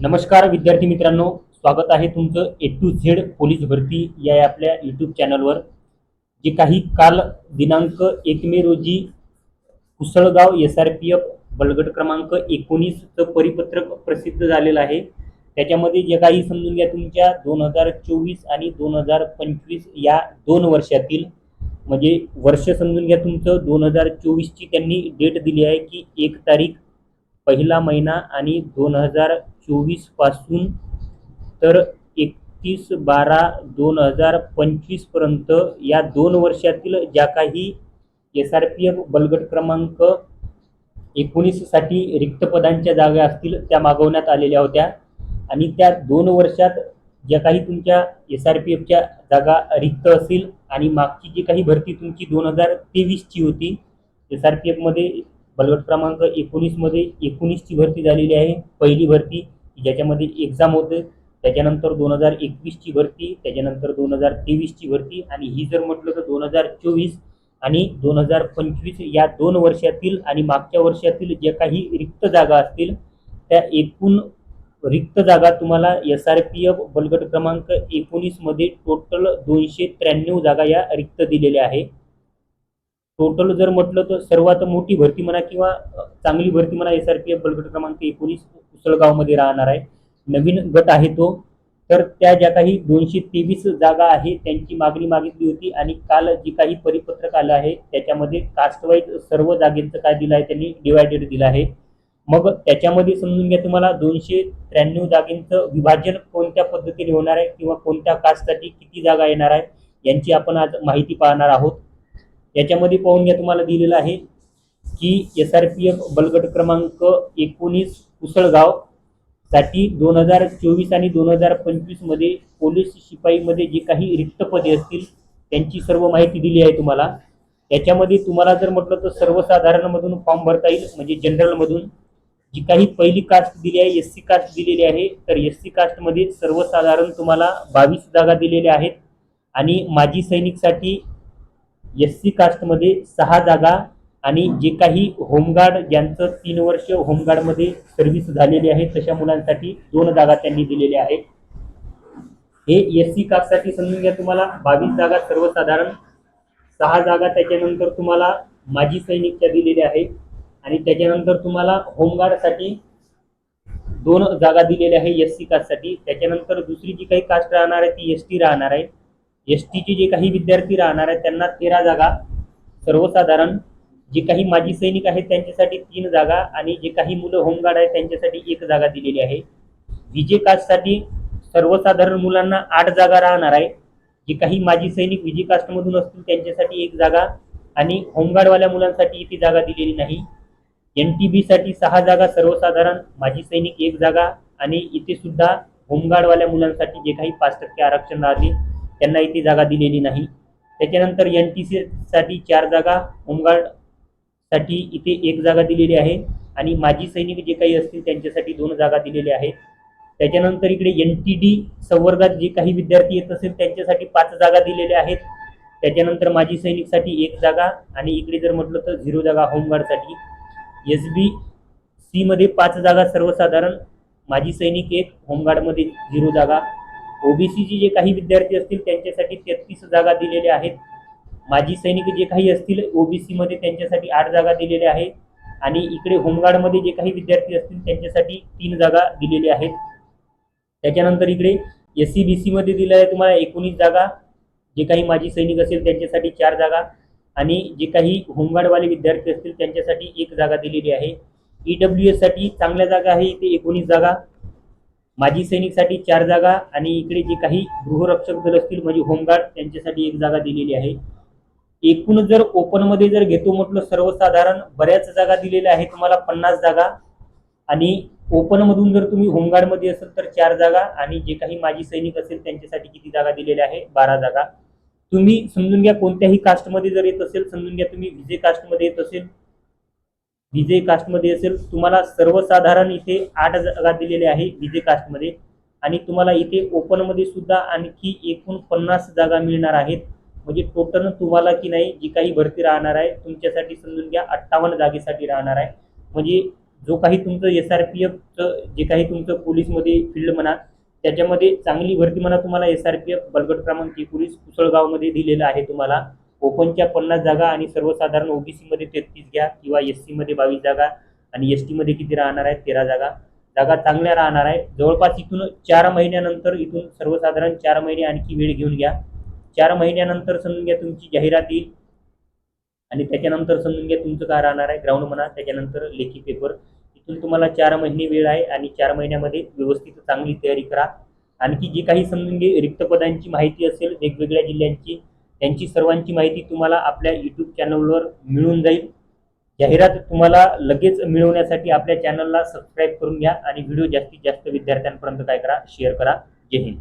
नमस्कार विद्यार्थी मित्रांनो. स्वागत आहे तुमचं ए टू झेड पोलीस भरती या आपल्या यूट्यूब चॅनलवर जे काही काल दिनांक एक मे रोजी Kusalgaon S R P F बलगट क्रमांक एकोणीसचं परिपत्रक प्रसिद्ध झालेलं आहे. त्याच्यामध्ये जे काही समजून घ्या तुमच्या दोन हजार चोवीस आणि दोन हजार पंचवीस या दोन वर्षातील म्हणजे वर्ष समजून घ्या तुमचं दोन हजार चोवीसची त्यांनी डेट दिली आहे की एक तारीख पहिला महिना आणि दोन हजार चोवीसपासून तर एकतीस बारा दोन हजार पंचवीसपर्यंत या दोन वर्षातील ज्या काही एस आर पी एफ बलगट क्रमांक एकोणीससाठी रिक्त पदांच्या जागा असतील त्या मागवण्यात आलेल्या होत्या. आणि त्या दोन वर्षात ज्या काही तुमच्या एस आर पी एफच्या जागा रिक्त असतील आणि मागची जी काही भरती तुमची दोन हजार तेवीसची होती एस आर पी एफमध्ये बलगट क्रमांक एकोणीसमध्ये एकोणीसची भरती झालेली आहे. पहिली भरती ज्याच्यामध्ये एक्झाम होते. त्याच्यानंतर दोन हजार एकवीसची भरती त्याच्यानंतर दोन हजार तेवीसची भरती आणि ही जर म्हटलं तर दोन हजार चोवीस आणि दोन हजार पंचवीस या दोन वर्षातील आणि मागच्या वर्षातील ज्या काही रिक्त जागा असतील त्या एकूण रिक्त जागा तुम्हाला एस आर पी एफ बलगट क्रमांक एकोणीसमध्ये टोटल दोनशे त्र्याण्णव जागा या रिक्त दिलेल्या आहे. टोटल जर म्हटलं तर सर्वात मोठी भरती म्हणा किंवा चांगली भरती म्हणा एस आर पी एफ बलगट क्रमांक एकोणीस उसळगावमध्ये राहणार आहे. नवीन गट आहे तो. तर त्या ज्या काही दोनशे तेवीस जागा आहे त्यांची मागणी मागितली होती आणि काल जी काही परिपत्रक आलं आहे त्याच्यामध्ये कास्टवाईज सर्व जागेचं काय दिलं आहे त्यांनी? डिवायडेड दिलं आहे. मग त्याच्यामध्ये समजून घ्या तुम्हाला दोनशे त्र्याण्णव जागेंचं विभाजन कोणत्या पद्धतीने होणार आहे किंवा कोणत्या कास्टसाठी किती जागा येणार आहे यांची आपण आज माहिती पाहणार आहोत. याच्यामध्ये पाहून घ्या तुम्हाला दिलेलं आहे की एस आर पी एफ बलगट क्रमांक एकोणीस उसळगावसाठी दोन हजार चोवीस आणि दोन हजार पंचवीसमध्ये पोलीस शिपाईमध्ये जे काही रिक्त पदे असतील त्यांची सर्व माहिती दिली आहे तुम्हाला. याच्यामध्ये तुम्हाला जर म्हटलं तर सर्वसाधारणमधून फॉर्म भरता येईल म्हणजे जनरलमधून. जी काही पहिली कास्ट दिली आहे एस सी कास्ट दिलेली आहे तर एस सी कास्टमध्ये सर्वसाधारण तुम्हाला बावीस जागा दिलेल्या आहेत. आणि माजी सैनिकसाठी एस सी कास्टमध्ये सहा जागा आणि जे काही होमगार्ड ज्यांचं तीन वर्ष होमगार्डमध्ये सर्व्हिस झालेली आहे तशा मुलांसाठी दोन जागा त्यांनी दिलेल्या आहेत. हे एस सी कास्टसाठी समजून घ्या तुम्हाला बावीस जागा सर्वसाधारण. सहा जागा त्याच्यानंतर तुम्हाला माजी सैनिकच्या दिलेल्या आहेत. आणि त्याच्यानंतर तुम्हाला होमगार्डसाठी दोन जागा दिलेल्या आहे एस सी कास्टसाठी त्याच्यानंतर दुसरी जी काही कास्ट राहणार आहे ती एस टी राहणार आहे. एस टीचे जे काही विद्यार्थी राहणार आहेत त्यांना तेरा जागा सर्वसाधारण. जे काही माजी सैनिक आहेत त्यांच्यासाठी तीन जागा आणि जे काही मुलं होमगार्ड आहेत त्यांच्यासाठी एक जागा दिलेली आहे. विजय कास्टसाठी सर्वसाधारण मुलांना आठ जागा राहणार आहे. जे काही माजी सैनिक विजय कास्टमधून असतील त्यांच्यासाठी एक जागा आणि होमगार्डवाल्या मुलांसाठी इथे जागा दिलेली नाही. एन टी बीसाठी सहा जागा सर्वसाधारण माजी सैनिक एक जागा आणि इथे सुद्धा होमगार्डवाल्या मुलांसाठी जे काही पाच टक्के आरक्षण राहते त्यांना इथे जागा दिलेली नाही. त्याच्यानंतर एन टी सीसाठी चार जागा होमगार्डसाठी इथे एक जागा दिलेली आहे आणि माजी सैनिक जे काही असतील त्यांच्यासाठी दोन जागा दिलेल्या आहेत. त्याच्यानंतर इकडे एन टी डी संवर्गात जे काही विद्यार्थी येत असेल त्यांच्यासाठी पाच जागा दिलेल्या आहेत. त्याच्यानंतर माजी सैनिकसाठी एक जागा आणि इकडे जर म्हटलं तर झिरो जागा होमगार्डसाठी. एस बी सीमध्ये पाच जागा सर्वसाधारण माजी सैनिक एक होमगार्डमध्ये झिरो जागा. ओबीसीची जे काही विद्यार्थी असतील त्यांच्यासाठी तेहतीस जागा दिलेल्या आहेत. माजी सैनिक जे काही असतील ओबीसीमध्ये त्यांच्यासाठी आठ जागा दिलेल्या आहेत. आणि इकडे होमगार्डमध्ये जे काही विद्यार्थी असतील त्यांच्यासाठी तीन जागा दिलेल्या आहेत. त्याच्यानंतर इकडे एस सी बी सीमध्ये दिलं आहे तुम्हाला एकोणीस जागा. जे काही माजी सैनिक असेल त्यांच्यासाठी चार जागा. आणि जे काही होमगार्डवाले विद्यार्थी असतील त्यांच्यासाठी एक जागा दिलेली आहे. ई डब्ल्यू एससाठी चांगल्या जागा आहे इथे एकोणीस जागा. माजी सैनिकसाठी चार जागा आणि इकडे जे काही गृहरक्षक दल असतील म्हणजे होमगार्ड त्यांच्यासाठी एक जागा दिलेली आहे. एकूण जर ओपनमध्ये जर घेतो म्हटलं सर्वसाधारण बऱ्याच जागा दिलेल्या आहेत तुम्हाला पन्नास जागा. आणि ओपनमधून जर तुम्ही होमगार्डमध्ये असेल तर चार जागा आणि जे काही माजी सैनिक असेल त्यांच्यासाठी किती जागा दिलेल्या आहे? बारा जागा. तुम्ही समजून घ्या कोणत्याही कास्टमध्ये जर येत असेल समजून घ्या तुम्ही विजय कास्टमध्ये येत असेल विजय कास्टमध्ये असेल तुम्हाला सर्वसाधारण इथे आठ जागा दिलेल्या आहे विजय कास्टमध्ये आणि तुम्हाला इथे ओपनमध्ये सुद्धा आणखी एकूण पन्नास जागा मिळणार आहेत. म्हणजे टोटल तुम्हाला की नाही जी काही भरती राहणार आहे तुमच्यासाठी समजून घ्या अठ्ठावन्न जागेसाठी राहणार आहे. म्हणजे जो काही तुमचं एस आर पी एफचं जे काही तुमचं पोलीसमध्ये फील्ड म्हणा त्याच्यामध्ये चांगली भरती म्हणा तुम्हाला एस आर पी एफ बलगट क्रमांक एकोणीस कुसळगावमध्ये दिलेलं आहे तुम्हाला. ओपनच्या पन्नास जागा आणि सर्वसाधारण ओबीसीमध्ये तेहतीस घ्या किंवा एस सीमध्ये बावीस जागा आणि एस टीमध्ये किती राहणार आहेत? तेरा जागा. जागा चांगल्या राहणार आहे. जवळपास इथून चार महिन्यानंतर इथून सर्वसाधारण चार महिने आणखी वेळ घेऊन घ्या. चार महिन्यानंतर समजून घ्या तुमची जाहिरात येईल. आणि त्याच्यानंतर समजून घ्या तुमचं काय राहणार आहे. ग्राउंड म्हणा त्याच्यानंतर लेखी पेपर. इथून तुम्हाला चार महिने वेळ आहे आणि चार महिन्यामध्ये व्यवस्थित चांगली तयारी करा. आणखी जी काही समजून घे रिक्त पदांची माहिती असेल वेगवेगळ्या जिल्ह्यांची त्यांची सर्वांची माहिती तुम्हाला आपल्या यूट्यूब चॅनलवर मिळून जाईल. जाहिरात तुम्हाला लगेच मिळवण्यासाठी आपल्या चॅनलला सबस्क्राईब करून घ्या आणि व्हिडिओ जास्तीत जास्त विद्यार्थ्यांपर्यंत काय करा शेअर करा. जय हिंद.